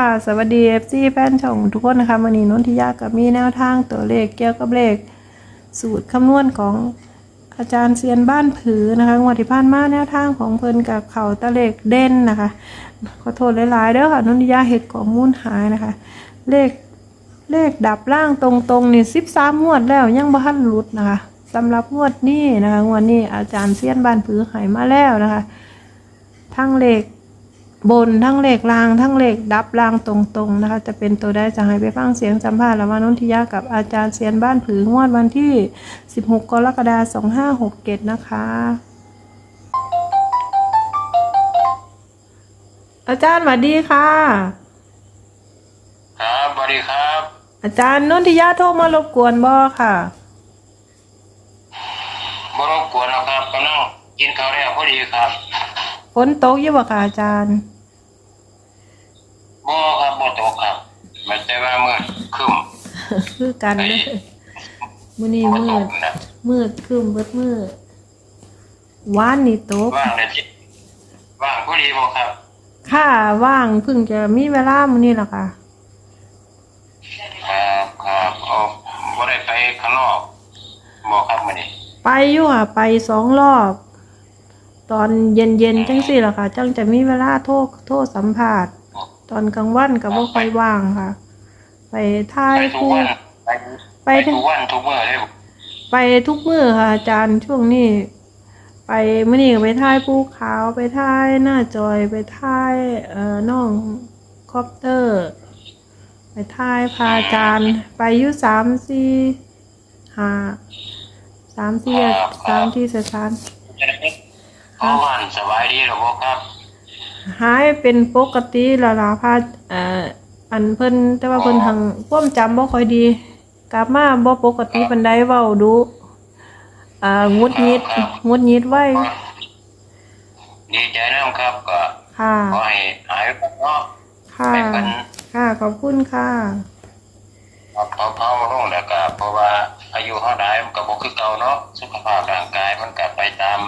ค่ะสวัสดี FC แฟนช่องทุกคนนะคะวันนี้นนทิยากับมีแนวทางตัวเลขเกี่ยวกับเลข สูตรคำนวณของอาจารย์เซียนบ้านผือนะคะงวดที่ผ่านมาแนวทางของเพิ่นกับเขาตะเลขเด่นนะคะขอโทษหลายๆเด้อค่ะนนทิยาเห็ดข้อมูลหายนะคะ เลขเลขดับล่างตรงๆนี่13งวดแล้วยังบ่ทันหลุดนะคะสำหรับงวดนี้นะคะงวดนี้อาจารย์เซียนบ้านผือหายมาแล้วนะคะทั้งเลข บนทั้งเลขล่างทั้งเลขดับล่างตรงๆนะคะจะเป็นตัวได้จะให้ไปฟังเสียงสัมภาษณ์ระหว่างนนทิยากับอาจารย์เซียนบ้านผืองวดวันที่ 16 กรกฎาคม2567 นะคะ อาจารย์สวัสดีค่ะ ครับสวัสดีครับ อาจารย์นนทิยาโทรมารบกวนบ่ค่ะบรบกวนนะครับกำลังกินข้าวแล้วพอดีครับฝนตกอยู่บ่ค่ะอาจารย์ บ่ครับบ่ตกครับ มันจะว่ามืดครึ้มคือกันเลยมื้อนี้บ่มืตดกนะมืดครึมเบิดมืดวานนี่ตกว่างเลยจิว่างพอดีบ่ครับ ค่ะว่างเพิ่งจะมีเวลามื้อนี้แหละค่ะครับครับเอาบ่ได้ไปข้างนอกบ่ครับมื้อนี้ไปอยู่ค่ะ ไปสองรอบ ตอนเย็นเย็นๆจังสี่แหละค่ะ จังจะมีเวลาโทรโทรสัมภาษณ์ตอนกลางวันก็บ่ค่อยว่างค่ะ ไปถ่ายไปทุกผู้วันไปไปไปทุทุกกวันทุกมื้อเลยไปทุกมื้อค่ะ อาจารย์ช่วงนี้ ไปมื้อนี้ก็ไปถ่ายภูเขาไปถ่ายหน้าจอยไปถ่ายเอ่อน้องคอปเตอร์ ไปถ่ายพาอาจารย์ ไปอยู่สามสี่ห้าสามสี่สามที่สถานจะได้เข้าบ้านสบายดีหรือบ่ครับ หายเป็นปกติแล้วล่ะพาเอ่อ อันเพิ่นแต่ว่าเพิ่นทางความจำบ่ค่อยดี กลับมาบ่ปกติปานใดเว้าดูอ่างุดหงิดงุดหงิดไว้ดีใจนํครับ ก็ค่ะ ขอให้หายเนาะค่ะ ให้เพิ่นค่ะขอบคุณค่ะเอาเผาเผาลงแล้วก็เพราะว่าอายุเฮาได้มันก็บ่คือเก่าเนาะสุขภาพร่างกายมันก็ไปตาม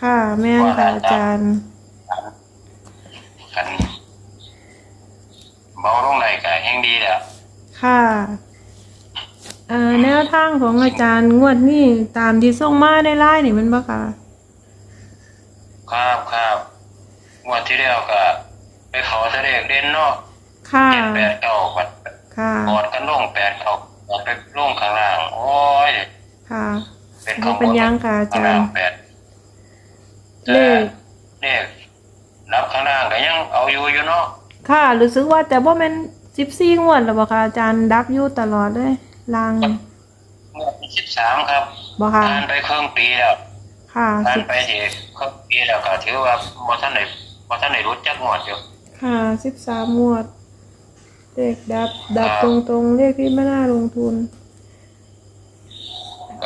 ค่ะ แม่นค่ะอาจารย์ กัน เบาลงได้ก็แฮงดีแล้วค่ะเอ่อแนวทางของอาจารย์งวดนี้ตามที่ส่งมาในไลน์นี่มันบ่ค่ะ ครับครับงวดที่แล้วก็ไปเขาทะเลเด่นเนาะค่ะ เจ็ดแปดเก้าบัดค่ะ กอดกันลงแปดเก้าบัดไปลงข้างล่าง โอ้ยค่ะเป็นบ่เป็นหยังค่ะอาจารย์ข้งล่งแปดเลขเลขนับข้างล่างก็ยังเอาอยู่อยู่เนาะ ค่ะ รู้สึกว่าจะบ่แม่น14งวดแล้วบ่ค่ะอาจารย์ดับอยู่ตลอดเลยลางนี่งวดที่สิบสามครับบ่ค่ะผ่านไปครึ่งปีแล้วค่ะผ่านสิบไปที่ครึ่งปีแล้วก็ถือว่าบ่ทันได้บ่ทันได้รู้จักงวดอยู่ค่ะ13งวดเลขดับ ดับตรงๆเลขที่ไม่น่าลงทุน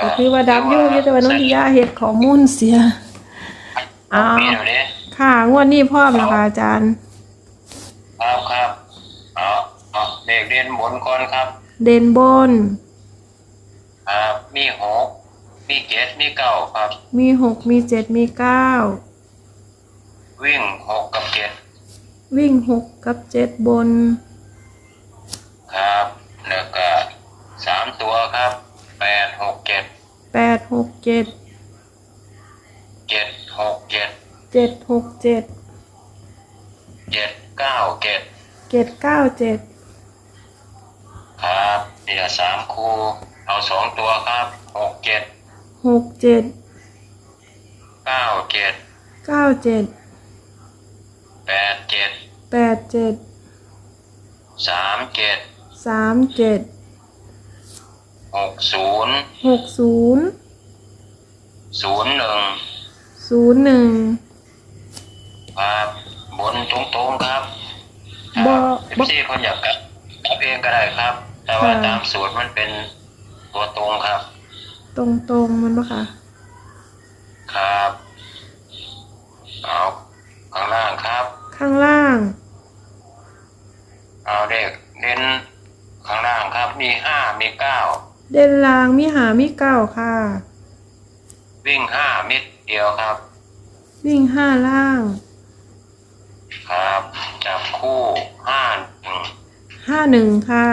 ก็คือว่าดับอยู่อยู่แต่ว่าน้องทิยาเฮ็ดข้อมูลเสียอ้าวปีแล้วเด้ค่ะงวดนี้พร้อมแล้วค่ะอาจารย์ ครับครับเอาเอาเด็กเรียน บนก่อนครับ เด่นบน ครับ มีหกมีเจ็ดมีเก้าครับ มีหกมีเจ็ดมีเก้าวิ่งหกกับเจ็ดวิ่งหกกับเจ็ดบน ครับ แล้วก็สามตัวครับแปดหกเจ็ดแปดหกเจ็ดเจ็ดหกเจ็ดเจ็ดหกเจ็ดเจ็ดเก้าเจ็ดเจ็ดเก้าเจ็ดครับนี่ละ สามคู่เอาสองตัวครับหกเจ็ดหกเจ็ดเก้าเจ็ดเก้าเจ็ดแปดเจ็ดแปดเจ็ดสามเจ็ดสามเจ็ดหกศูนย์หกศูนย์ศูนย์หนึ่งศูนย์หนึ่งครับบนตรงๆครับบ่เอบ่ฟซีคนอยากกลับกลับเองก็ได้ครับ แต่ว่าค่ะตามสูตรมันเป็นตัวตรงครับ ตรงตรงๆมันปะคะครับเอาข้างล่างครับ ข้างล่าง เอาเด็กเน้นข้างล่างครับ มีห้ามีเก้าเด่นล่างมีหามีเก้าค่ะ วิ่งห้ามิดเดียวครับ วิ่งห้าล่าง ครับ จับคู่ห้าหนึ่งห้าหนึ่งค่ะ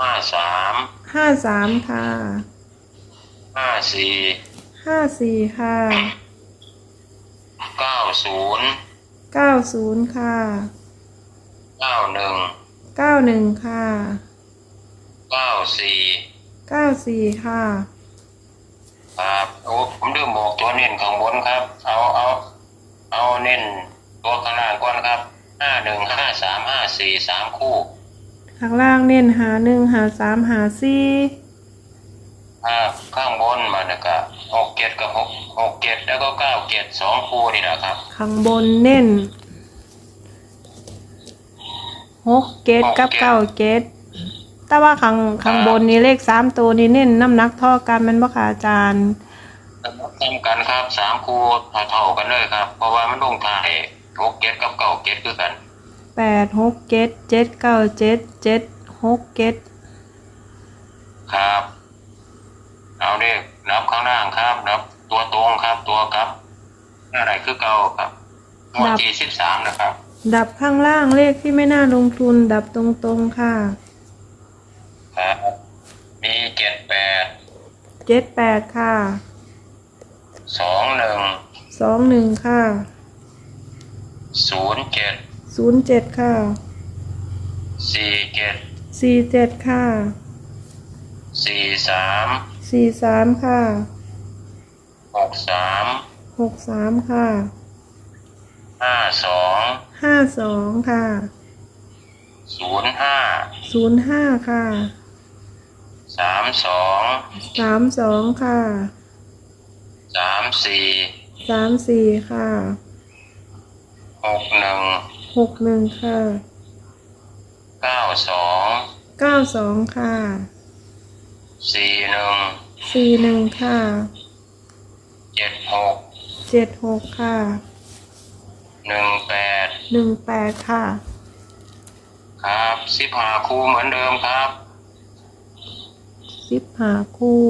ห้าสามห้าสามค่ะห้าสี่ห้าสี่ค่ะเก้าศูนย์เก้าศูนย์ค่ะเก้าหนึ่งเก้าหนึ่งค่ะเก้าสี่เก้าสี่ค่ะครับโอ้ผมลืมบอกตัวเน้นข้างบนครับ เอาเอาเอาเน้นตัวข้างล่างก่อนครับห้าหนึ่งห้าสามห้าสี่สามคู่ ข้างล่างเน้นหาหนึ่งหาสามหาสี่อ่าข้างบนมันนะครับหกเกตกับหกหกเกตแล้วก็เก้าเกตสองคู่นี่นะครับข้างบนเน้นหกเกตกับเก้าเกตแต่ว่าข้างข้างบนนี่เลขสามตัวนี่เน้นน้ำหนักเท่อกันแมันบ่ค่ะอาจารย์ทำกันครับสามคู่เท่าๆกันเลยครับ เพราะว่ามันลงท้ายหกเกตกับเก้าเกตคือกัน แปดหกเกตเจ็ดเก้าเจ็ดเจ็ดหกเกตครับ เอาเด็กนับข้างล่างครับนับตัวตรงครับตัวครับอะไรคือเก้าครับงวดที่สิบสามนะครับ ดับข้างล่างเลขที่ไม่น่าลงทุน ดับตรงๆค่ะ ครับ มีเจ็ดแปดเจ็ดแปดค่ะสองหนึ่งสองหนึ่งค่ะศูนย์เจ็ด ศูนย์เจ็ดค่ะสี่เจ็ดสี่เจ็ดค่ะสี่สามสี่สามค่ะหกสามหกสามค่ะห้าสองห้าสองค่ะศูนย์ห้าศูนย์ห้าค่ะสามสองสามสองค่ะสามสี่สามสี่ค่ะหกหนึ่ง หกหนึ่งค่ะเก้าสองเก้าสองค่ะสี่หนึ่งสี่หนึ่งค่ะเจ็ดหกเจ็ดหกค่ะหนึ่งแปดหนึ่งแปดค่ะ ครับสิบห้าคู่เหมือนเดิมครับ สิบหาคู่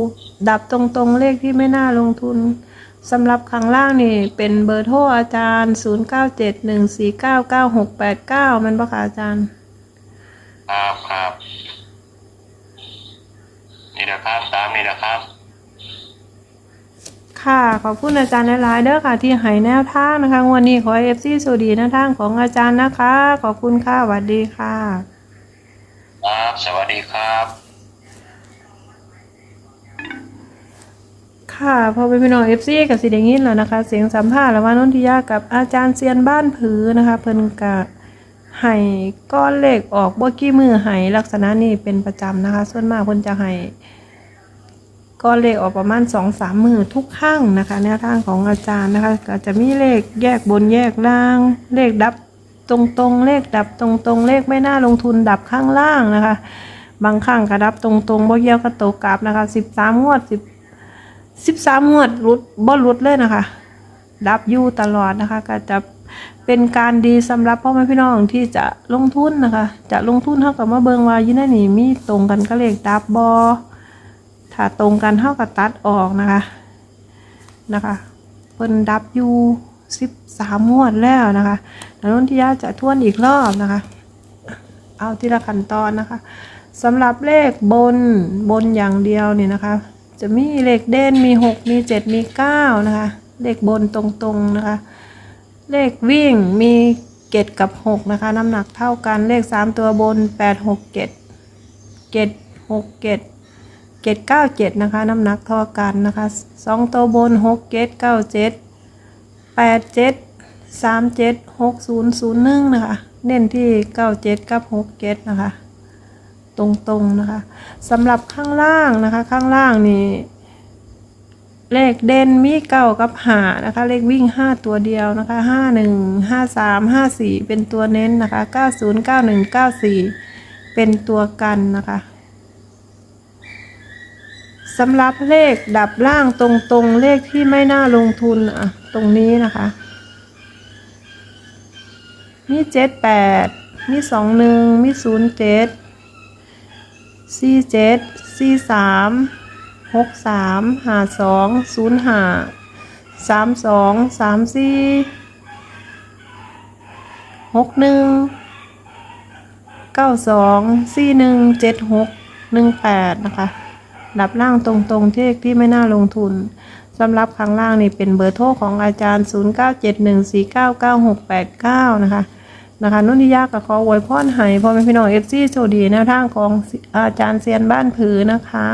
ดับตรงๆเลขที่ไม่น่าลงทุน สำหรับข้างล่างนี่เป็นเบอร์โทรอาจารย์ 0 9 7 1 4 9 9 6 8 9 มันปะคะอาจารย์ ครับครับนี่นะครับตามนี่นะครับ ค่ะขอบคุณอาจารย์หลายๆเด้อค่ะ ที่ให้แนวทางนะคะงวันนี้ขอเอฟซีสวัสดีแนวทางของอาจารย์นะคะ ขอบคุณค่ะสวัสดีค่ะ ครับ สวัสดีครับ ค่ะพอไปพี่น้องเอฟซีกับสิเดงินแล้วนะคะ เสียงสัมภาษณ์ระหว่างนนทิยากับอาจารย์เซียนบ้านผือนะคะ เพิ่นกะให้ก้อนเหลขออกบ่กี่มือให้ลักษณะนี้เป็นประจำนะคะ ส่วนมากเพิ่นจะให้ก้อนเลขออกประมาณสองสามมือทุกครั้งนะคะแนวทางของอาจารย์นะคะก็จะมีเลขแยกบนแยกล่าง เลขดับตรงๆ เลขดับตรงๆ เลขไม่น่าลงทุนดับข้างล่างนะคะ บางครั้งก็ดับตรงๆบ่เกี่ยวกับโตกลับนะคะสิบสามงวดสิบ สิบสามงวดรุดบ่รุดเลยนะคะดับอยู่ตลอดนะคะ ก็จะเป็นการดีสำหรับพ่อแม่พี่น้องที่จะลงทุนนะคะ จะลงทุนเท่ากับมาเบิงว่ายี่นั่นนี่มีตรงกันก็เลขดับบอถ้าตรงกันเท่ากับตัดออกนะคะนะคะเพิ่นดับอยู่สิบสามงวดแล้วนะคะแล้วนนทิยาจะทวนอีกรอบนะคะ เอาทีละขั้นตอนนะคะสำหรับเลขบนบนอย่างเดียวเนี่ยนะคะ จะมีเลขเด่นมีหกมีเจ็ดมีเก้านะคะ เลขบนตรงๆนะคะ เลขวิ่งมีเกตกับหกนะคะ น้ำหนักเท่ากันเลขสามตัวบนแปดหกเกตเกตหกเกตเกตเก้าเจ็ดนะคะ น้ำหนักเท่ากันนะคะสองตัวบนหกเกตเก้าเจ็ดแปดเจ็ดสามเจ็ดหกศูนย์ศูนย์หนึ่งนะคะ เน้นที่เก้าเจ็ดกับหกเกตนะคะ ตรงๆนะคะสำหรับข้างล่างนะคะ ข้างล่างนี่เลขเด่นมีเก้ากับหานะคะ เลขวิ่งห้าตัวเดียวนะคะห้าหนึ่งห้าสามห้าสี่เป็นตัวเน้นนะคะเก้าศูนย์เก้าหนึ่งเก้าสี่เป็นตัวกันนะคะสำหรับเลขดับล่างตรงๆ เลขที่ไม่น่าลงทุนอะตรงนี้นะคะ มีเจ็ดแปดมีสองหนึ่งมีศูนย์เจ็ด สี่เจ็ดสี่สามหกสามห้าสองศูนย์ห้าสามสองสามสี่หกหนึ่งเก้าสองสี่หนึ่งเจ็ดหกหนึ่งแปดนะคะดับล่างตรงๆที่เลขที่ไม่น่าลงทุนสำหรับข้างล่างนี่เป็นเบอร์โทรของอาจารย์ 0971499689 นะคะ นะคะนุ่นทิยากับขออวยพรให้พ่อแม่พี่น้องเอฟซีโชคดีแนวทางของอาจารย์เซียนบ้านผือนะคะ